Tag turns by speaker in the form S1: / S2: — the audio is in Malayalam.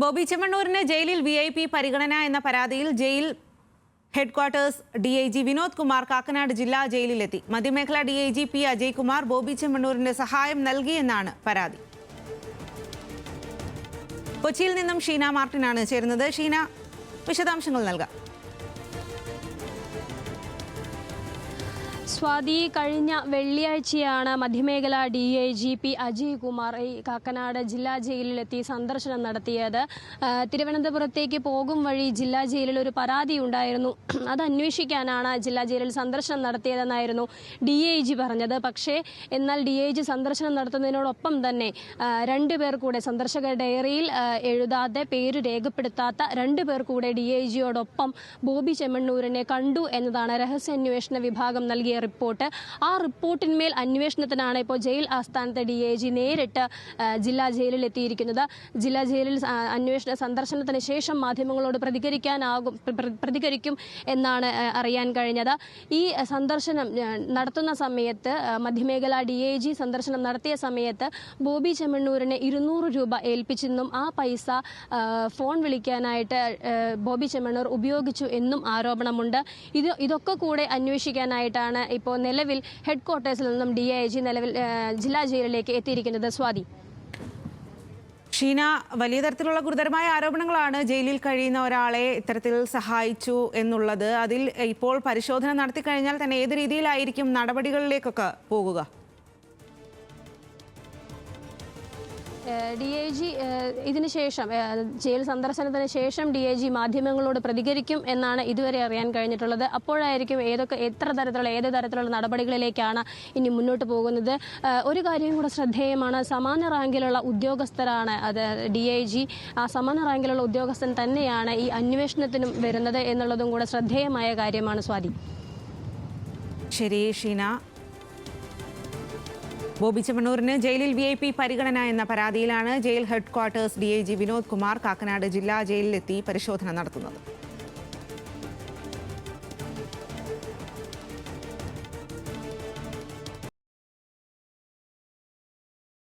S1: ബോബി ചെമ്മണ്ണൂരിന് ജയിലിൽ വി ഐ പി പരിഗണന എന്ന പരാതിയിൽ jail headquarters D I G Vinod Kumar Kakkanad ജില്ലാ ജയിലിലെത്തി. മധ്യമേഖല D I G P Ajay Kumar Bobby ചെമ്മണ്ണൂരിന്റെ സഹായം നൽകിയെന്നാണ് പരാതി. കൊച്ചിയിൽ നിന്നും ഷീന മാർട്ടിനാണ് ചേരുന്നത്. ഷീന വിശദാംശങ്ങൾ നൽകാം.
S2: സ്വാതി കഴിഞ്ഞ വെള്ളിയാഴ്ചയാണ് മധ്യമേഖല D I G P Ajay Kumar ഈ കാക്കനാട് ജില്ലാ ജയിലിലെത്തി സന്ദർശനം നടത്തിയത്. തിരുവനന്തപുരത്തേക്ക് പോകും വഴി ജില്ലാ ജയിലിൽ ഒരു പരാതി ഉണ്ടായിരുന്നു. അത് അന്വേഷിക്കാനാണ് ജില്ലാ ജയിലിൽ സന്ദർശനം നടത്തിയതെന്നായിരുന്നു ഡി ഐ ജി പറഞ്ഞത്. പക്ഷേ എന്നാൽ ഡി ഐ ജി സന്ദർശനം നടത്തുന്നതിനോടൊപ്പം തന്നെ രണ്ടുപേർ കൂടെ സന്ദർശക ഡയറിയിൽ എഴുതാതെ പേര് രേഖപ്പെടുത്താത്ത രണ്ടുപേർ കൂടെ ഡി ഐ ജിയോടൊപ്പം ബോബി ചെമ്മണ്ണൂരിനെ കണ്ടു എന്നതാണ് രഹസ്യാന്വേഷണ വിഭാഗം നൽകിയ റിപ്പോർട്ട്. ആ റിപ്പോർട്ടിന്മേൽ അന്വേഷണത്തിനാണ് ഇപ്പോൾ ജയിൽ ആസ്ഥാനത്തെ ഡി ഐ ജി നേരിട്ട് ജില്ലാ ജയിലിൽ എത്തിയിരിക്കുന്നത്. ജില്ലാ ജയിലിൽ അന്വേഷണ സന്ദർശനത്തിന് ശേഷം മാധ്യമങ്ങളോട് പ്രതികരിക്കാനാകും പ്ര- പ്ര- പ്രതികരിക്കും എന്നാണ് അറിയാൻ കഴിഞ്ഞത്. ഈ സന്ദർശനം നടത്തുന്ന സമയത്ത് മധ്യമേഖല ഡി ഐ ജി സന്ദർശനം നടത്തിയ സമയത്ത് ബോബി ചെമ്മണ്ണൂരിനെ ഇരുന്നൂറ് രൂപ ഏൽപ്പിച്ചെന്നും ആ പൈസ ഫോൺ വിളിക്കാനായിട്ട് ബോബി ചെമ്മണ്ണൂർ ഉപയോഗിച്ചു എന്നും ആരോപണമുണ്ട്. ഇത് ഇതൊക്കെ കൂടെ അന്വേഷിക്കാനായിട്ടാണ് ഇപ്പോൾ നിലവിൽ ഹെഡ് ക്വാർട്ടേഴ്സിൽ നിന്നും ഡി ഐ ജി നിലവിൽ ജില്ലാ ജയിലിലേക്ക് എത്തിയിരിക്കുന്നത് സ്വാതി.
S1: ഷീന വലിയ തരത്തിലുള്ള ഗുരുതരമായ ആരോപണങ്ങളാണ് ജയിലിൽ കഴിയുന്ന ഒരാളെ ഇത്തരത്തിൽ സഹായിച്ചു എന്നുള്ളത്. അതിൽ ഇപ്പോൾ പരിശോധന നടത്തി കഴിഞ്ഞാൽ തന്നെ ഏത് രീതിയിലായിരിക്കും നടപടികളിലേക്കൊക്കെ പോകുക?
S2: ഡി ഐ ജി ഇതിന് ശേഷം ജയിൽ സന്ദർശനത്തിന് ശേഷം ഡി ഐ ജി മാധ്യമങ്ങളോട് പ്രതികരിക്കും എന്നാണ് ഇതുവരെ അറിയാൻ കഴിഞ്ഞിട്ടുള്ളത്. അപ്പോഴായിരിക്കും ഏതൊക്കെ എത്ര തരത്തിലുള്ള ഏത് തരത്തിലുള്ള നടപടികളിലേക്കാണ് ഇനി മുന്നോട്ട് പോകുന്നത്. ഒരു കാര്യം കൂടെ ശ്രദ്ധേയമാണ്. സമാന റാങ്കിലുള്ള ഉദ്യോഗസ്ഥരാണ് അത് ഡി ഐ ജി ആ സമാന റാങ്കിലുള്ള ഉദ്യോഗസ്ഥൻ തന്നെയാണ് ഈ അന്വേഷണത്തിനും വരുന്നത് എന്നുള്ളതും കൂടെ ശ്രദ്ധേയമായ കാര്യമാണ് സ്വാതി.
S1: ശരി ഷീന. ബോബി ചെമ്മണ്ണൂരിന് ജയിലിൽ വി ഐ പി പരിഗണന എന്ന പരാതിയിലാണ് jail head quarters D I G Vinod Kumar Kakkanad ജില്ലാ ജയിലിലെത്തി പരിശോധന നടത്തുന്നത്.